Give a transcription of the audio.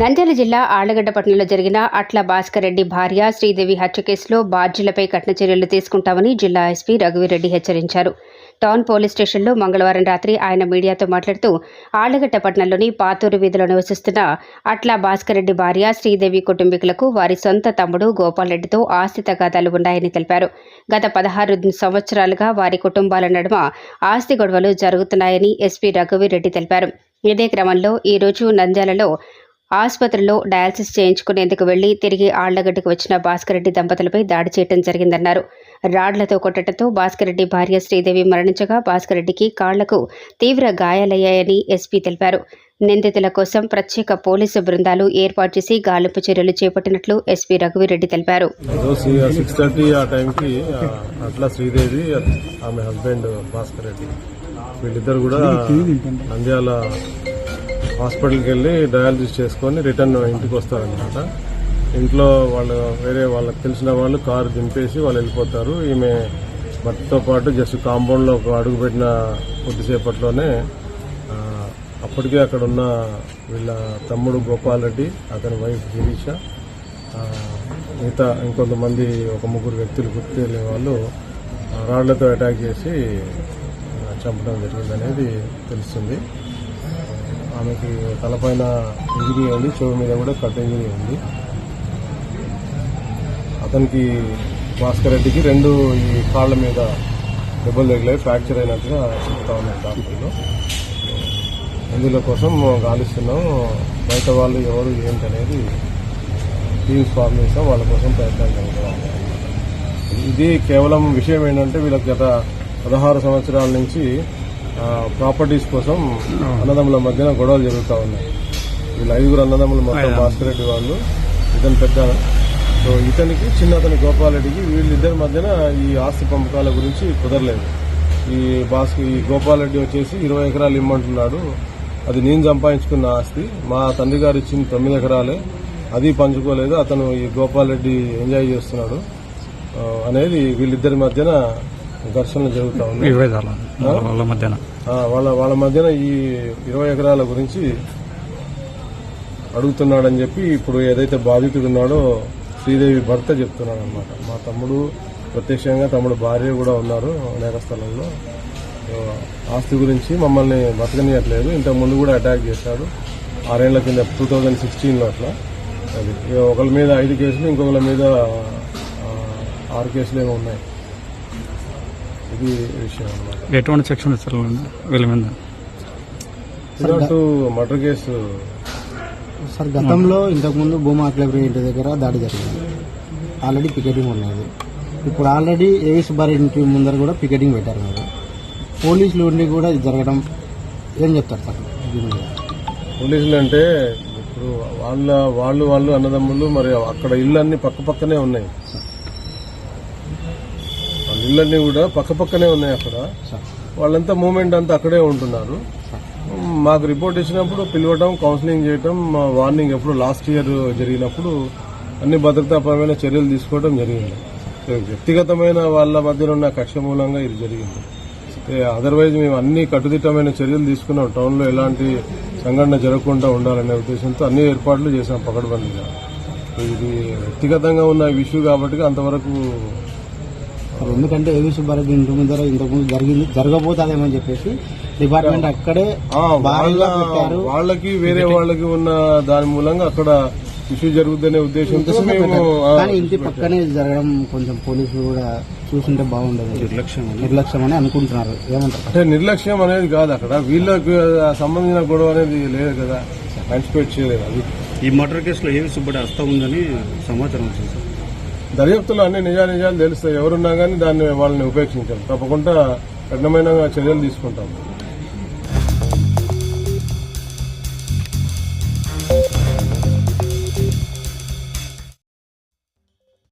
నంద్యాల జిల్లా ఆళ్ళగడ్డ పట్టణంలో జరిగిన అట్ల భాస్కర్ రెడ్డి భార్య శ్రీదేవి హత్య కేసులో బాధ్యులపై కఠిన చర్యలు తీసుకుంటామని జిల్లా ఎస్పీ రఘువీరెడ్డి హెచ్చరించారు. టౌన్ పోలీస్ స్టేషన్లో మంగళవారం రాత్రి ఆయన మీడియాతో మాట్లాడుతూ ఆళ్ళగడ్డ పట్టణంలోని పాతూరు వీధిలో నివసిస్తున్న అట్ల భాస్కర్ రెడ్డి భార్య శ్రీదేవి కుటుంబీకులకు వారి సొంత తమ్ముడు గోపాల్ రెడ్డితో ఆస్తి తగాదాలు ఉన్నాయని తెలిపారు. గత పదహారు సంవత్సరాలుగా వారి కుటుంబాల నడుమ ఆస్తి గొడవలు జరుగుతున్నాయని ఎస్పీ రఘువీరెడ్డి తెలిపారు. ఇదే క్రమంలో ఈ రోజు నంద్యాలలో ఆసుపత్రిలో డయాలసిస్ చేయించుకునేందుకు వెళ్ళి తిరిగి ఆళ్ళగడ్డకు వచ్చిన భాస్కర్ రెడ్డి దంపతులపై దాడి చేయడం జరిగిందన్నారు. రాడ్లతో కొట్టడంతో భాస్కర్ రెడ్డి భార్య శ్రీదేవి మరణించగా భాస్కర్ రెడ్డికి కాళ్ళకు తీవ్ర గాయాలయ్యాయని ఎస్పీ తెలిపారు. నిందితుల కోసం ప్రత్యేక పోలీసు బృందాలు ఏర్పాటు చేసి గాలింపు చర్యలు చేపట్టినట్లు ఎస్పీ రఘువీరెడ్డి తెలిపారు. సిక్స్ థర్టీ ఆ టైంకి ఆ, అట్లా శ్రీదేవి ఆమె హస్బెండ్ భాస్కర్ రెడ్డి వీళ్ళిద్దరు కూడా నంద్యాల హాస్పిటల్కి వెళ్ళి డయాలసిస్ చేసుకొని రిటర్న్ ఇంటికి వస్తారనమాట ఇంట్లో వాళ్ళు వేరే వాళ్ళకి తెలిసిన వాళ్ళు కారు దింపేసి వాళ్ళు వెళ్ళిపోతారు. ఈమె భర్తతో పాటు జస్ట్ కాంపౌండ్లో ఒక అడుగు పెట్టిన కొద్దిసేపట్లోనే అప్పటికే అక్కడ ఉన్న వీళ్ళ తమ్ముడు గోపాల్ రెడ్డి అతని వైఫ్ గిరీష మిగతా ఇంకొంతమంది ఒక ముగ్గురు వ్యక్తులు గుర్తు వాళ్ళు రాళ్ళతో అటాక్ చేసి చంపడం జరిగిందనేది తెలుస్తుంది. ఆమెకి తలపైన ఇంజరీ ఉంది చెవి మీద కూడా కట్ ఇంజరీ ఉంది అతనికి భాస్కర్ రెడ్డికి రెండు ఈ కాళ్ళ మీద దెబ్బలు తగిలాయి ఫ్రాక్చర్ అయినట్టుగా చెప్తా ఉన్నారు డాక్టర్లు. ఇందులో కోసం గాలిస్తున్నాం. బయట వాళ్ళు ఎవరు ఏంటనేది టీమ్స్ ఫామ్ చేస్తాం వాళ్ళ కోసం ప్రయత్నం ఇది కేవలం విషయం ఏంటంటే వీళ్ళకి గత పదహారు సంవత్సరాల నుంచి ప్రాపర్టీస్ కోసం అన్నదమ్ముల మధ్యన గొడవలు జరుగుతూ ఉన్నాయి. వీళ్ళ ఐదుగురు అన్నదమ్ములు మొత్తం భాస్కర్ రెడ్డి వాళ్ళు ఇతను పెద్ద సో ఇతనికి చిన్న అతని గోపాల్ రెడ్డికి వీళ్ళిద్దరి మధ్యన ఈ ఆస్తి పంపకాల గురించి కుదరలేదు. ఈ భాస్ ఈ గోపాల్ రెడ్డి వచ్చేసి ఇరవై ఎకరాలు ఇమ్మంటున్నాడు. అది నేను సంపాదించుకున్న ఆస్తి. మా తండ్రి గారు ఇచ్చిన తొమ్మిది ఎకరాలే. అది పంచుకోలేదు. అతను ఈ గోపాల్ రెడ్డి ఎంజాయ్ చేస్తున్నాడు. అనేది వీళ్ళిద్దరి మధ్యన ఘర్షణలు జరుగుతూ ఉన్నాయి. విభేదాలు వాళ్ళ మధ్యన. వాళ్ళ వాళ్ళ మధ్యన ఈ ఇరవై ఎకరాల గురించి అడుగుతున్నాడని చెప్పి ఇప్పుడు ఏదైతే బాధితుడు ఉన్నాడో శ్రీదేవి భర్త చెప్తున్నాడు అనమాట మా తమ్ముడు ప్రత్యక్షంగా తమ్ముడు భార్య కూడా ఉన్నారు నేర స్థలంలో సో, ఆస్తి గురించి మమ్మల్ని బతకనియట్లేదు. ఇంతకు ముందు కూడా అటాక్ చేశాడు. ఆరేళ్ళ కింద టూ థౌజండ్ సిక్స్టీన్లో అట్లా. అది. ఒకరి మీద ఐదు కేసులు ఇంకొకరి మీద ఆరు కేసులు ఏమో ఉన్నాయి. ఇది విషయం అనమాట ఎటువంటి సెక్షన్ ఇస్తారు వీళ్ళ మీద. ఇదొట్టు మర్డర్ కేసు. సార్ గతంలో ఇంతకుముందు భూమా అక్లబరి ఇంటి దగ్గర దాడి జరిగింది. ఆల్రెడీ పికెటింగ్ ఉన్నది. ఇప్పుడు ఆల్రెడీ ఏవి సుబ్బారెడ్డి ఇంటి ముందర కూడా పికెటింగ్ పెట్టారు మీరు. పోలీసులు ఉండి కూడా ఇది జరగడం ఏం చెప్తారు సార్? దీని మీద. పోలీసులు అంటే ఇప్పుడు వాళ్ళ వాళ్ళు వాళ్ళు అన్నదమ్ములు మరి అక్కడ ఇళ్ళన్నీ పక్క పక్కనే ఉన్నాయి. ఇళ్ళన్నీ కూడా పక్క పక్కనే ఉన్నాయి అక్కడ. వాళ్ళంతా మూమెంట్ అంతా అక్కడే ఉంటున్నారు. మాకు రిపోర్ట్ ఇచ్చినప్పుడు పిలవటం కౌన్సిలింగ్ చేయటం మా వార్నింగ్ ఎప్పుడు లాస్ట్ ఇయర్ జరిగినప్పుడు అన్ని భద్రతాపరమైన చర్యలు తీసుకోవడం జరిగింది. వ్యక్తిగతమైన వాళ్ళ మధ్యన ఉన్న కక్ష మూలంగా ఇది జరిగింది. అదర్వైజ్ మేము అన్ని కట్టుదిట్టమైన చర్యలు తీసుకున్నాం. టౌన్లో ఎలాంటి సంఘటన జరగకుండా ఉండాలనే ఉద్దేశంతో అన్ని ఏర్పాట్లు చేసాం పకడ్బందీగా. ఇది వ్యక్తిగతంగా ఉన్న ఇష్యూ కాబట్టి అంతవరకు మరి ఎందుకంటే ఏవి సుబ్బారెడ్డి ఇంటి ముందర ఇంతకుముందు జరిగింది జరగబోతుందేమని చెప్పేసి డిపార్ట్మెంట్ అక్కడే భారీగా పెట్టారు. వాళ్ళకి వేరే వాళ్ళకి ఉన్న దాని మూలంగా అక్కడ ఇష్యూ జరుగుతుందనే ఉద్దేశంతో కానీ ఇంటి పక్కనే జరగడం కొంచెం పోలీసులు కూడా చూసుంటే బాగుండదు. నిర్లక్ష్యం నిర్లక్ష్యం అని అనుకుంటున్నారు. ఏమంటారు? అంటే నిర్లక్ష్యం అనేది కాదు అక్కడ. వీళ్ళకి సంబంధించిన గొడవ అనేది లేదు కదా. యాంటిసిపేట్ చేయలేదు అది. ఈ మర్డర్ కేసులో ఏవి సుబ్బడి హస్తం ఉందని సమాచారం వచ్చింది సార్. దర్యాప్తులో అన్ని నిజా నిజాలు తెలుస్తాయి. ఎవరున్నా కానీ దాన్ని వాళ్ళని ఉపేక్షించాం తప్పకుండా కఠినమైన చర్యలు తీసుకుంటాం